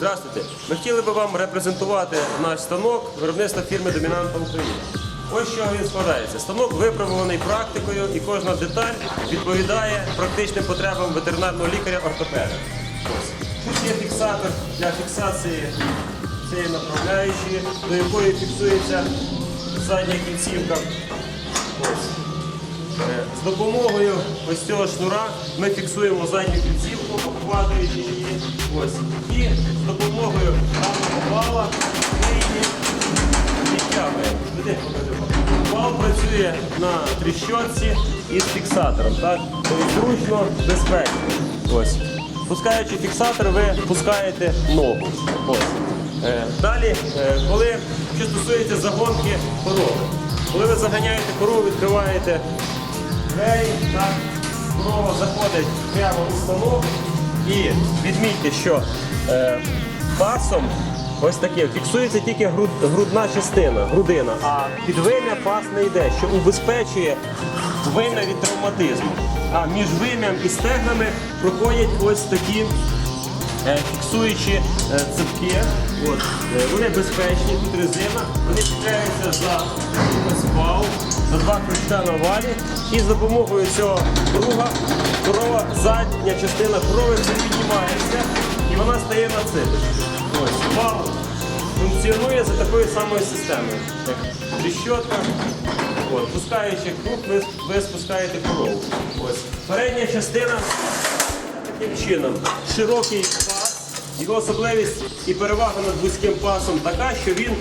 Здравствуйте. Ми хотіли би вам репрезентувати наш станок виробництва фірми Домінанта України. Ось чого він складається. Станок випробуваний практикою і кожна деталь відповідає практичним потребам ветеринарного лікаря-ортопеда. Тут є фіксатор для фіксації цієї направляючої, до якої фіксується задня кінцівка. Ось. Е, З допомогою ось цього шнура ми фіксуємо задню кінцівку, обкладуючи її. Ось. І з допомогою даного вала ми її відтягуємо. Вал працює на тріщотці із фіксатором. Так? Тобто зручно, безпечно. Ось. Пускаючи фіксатор, ви пускаєте ногу. Ось. Е, Далі, е, коли що стосується загонки корови. Коли ви заганяєте корову, відкриваєте двері, так, корова заходить прямо у станок і відмітьте, що е, пасом ось таке фіксується тільки груд, грудна частина, грудина, а під вим'я пас не йде, що убезпечує вим'я від травматизму. А між вим'ям і стегнами проходять ось такі е, фіксуючі е, цепки. От. Е, Вони безпечні, тут резина, вони за вал, за два крючка на валі. І з допомогою цього круга корова, задня частина корови піднімається і вона стає на ципочку. Ось вал функціонує за такою самою системою. Як тріщотка. От, пускаючи круг, ви, ви спускаєте корову. Ось. Передня частина таким чином. Широкий пас, його особливість і перевага над вузьким пасом така, що він,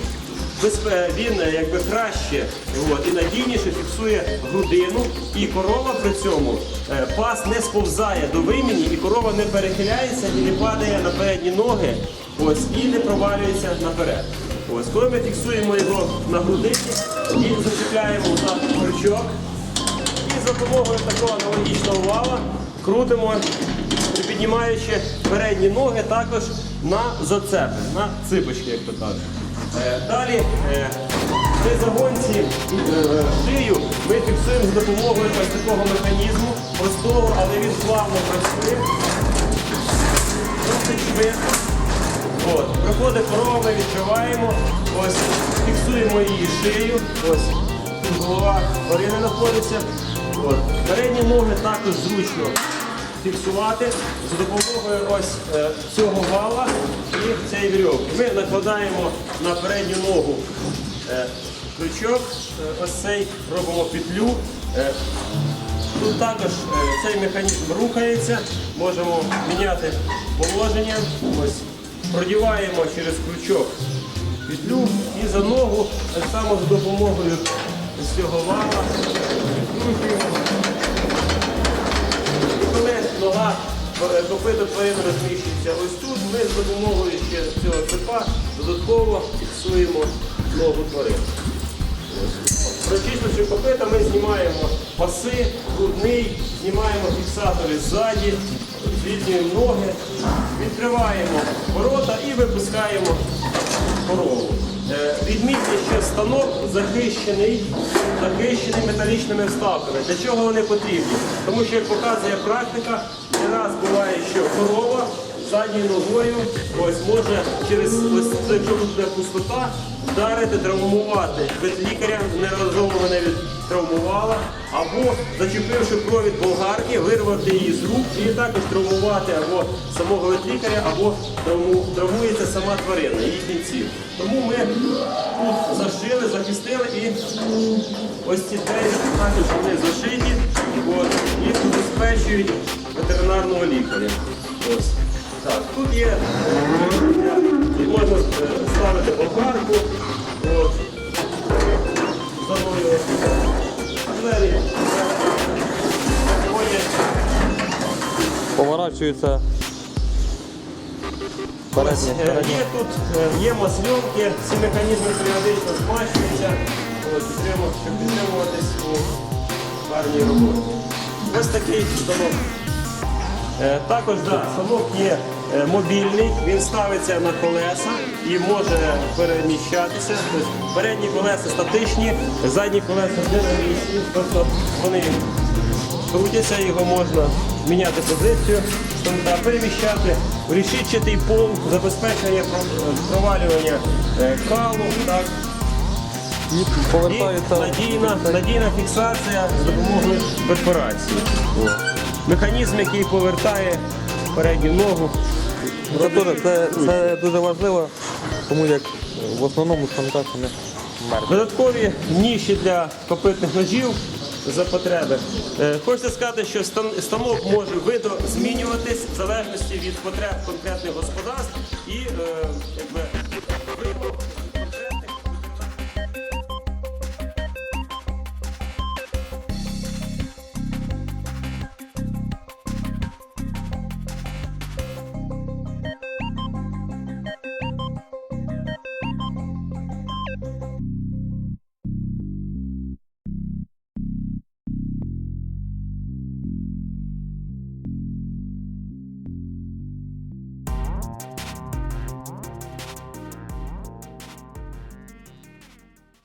він е, якби краще от, і надійніше фіксує грудину, і корова при цьому е, пас не сповзає до вимені, і корова не перехиляється і не падає на передні ноги, ось, і не провалюється наперед. Ось, коли ми фіксуємо його на грудині і зачепляємо за крючок, і за допомогою такого аналогічного вала крутимо, піднімаючи передні ноги також на зацепи, на ципочки, як то кажуть. Е, Далі е, при загонці е, шию ми фіксуємо за допомогою ось такого механізму, простого, але він плавно працює. Досить швидко. От. Проходить корова, ми відкриваємо, ось, фіксуємо її шию. Ось. Голова тварини знаходиться. Передні ноги також зручно фіксувати за допомогою ось е, цього вала і цієї вірьовки. Ми накладаємо на передню ногу е, крючок, е, ось цей робимо петлю. Тут також цей механізм рухається, можемо міняти положення. Ось. Продіваємо через крючок петлю і за ногу так само з допомогою цього вала. І нога е, копито тварини розміщується ось тут, ми з допомогою ще цього цепа додатково фіксуємо ногу тварини. Прочистивши копита, ми знімаємо паси, грудний, знімаємо фіксатори ззаді, звільнюємо ноги, відкриваємо ворота і випускаємо корову. Е, Відмітьте, що станок захищений, захищений металічними вставками. Для чого вони потрібні? Тому що, як показує практика, не раз буває, що корова задньою ногою ось може через ось якщо буде пустота, вдарити, травмувати. Ветлікаря неразово мене від травмувала, або зачепивши провід болгарки, вирвати її з рук і також травмувати або самого ветлікаря, або травму- травмується сама тварина, її кінців. Тому ми тут зашили, захистили і ось ці двері також вони зашиті от, і забезпечують ветеринарного лікаря. Ось. Так, тут є, е, можна е, ставити болгарку. От. За мною двері. Поворачується Ось, е. Є тут є масльонки, ці механізми періодично змащуються, щоб підтримуватись у гарній роботі. Ось такий станок. Також да, станок є мобільний, він ставиться на колеса і може переміщатися. Тобто передні колеса статичні, задні колеса динамічні, тобто вони крутяться, його можна міняти позицію переміщати в рішітчатий пол, забезпечення провалювання е, калу. Так. І надійна, надійна фіксація з допомогою перфорації. Механізм, який повертає передню ногу. Це, це, це дуже важливо, тому як в основному станка не. Додаткові ніші для копитних ножів за потреби. Е, Хочеться сказати, що стан- станок може видозмінюватись в залежності від потреб конкретних господарств і е, you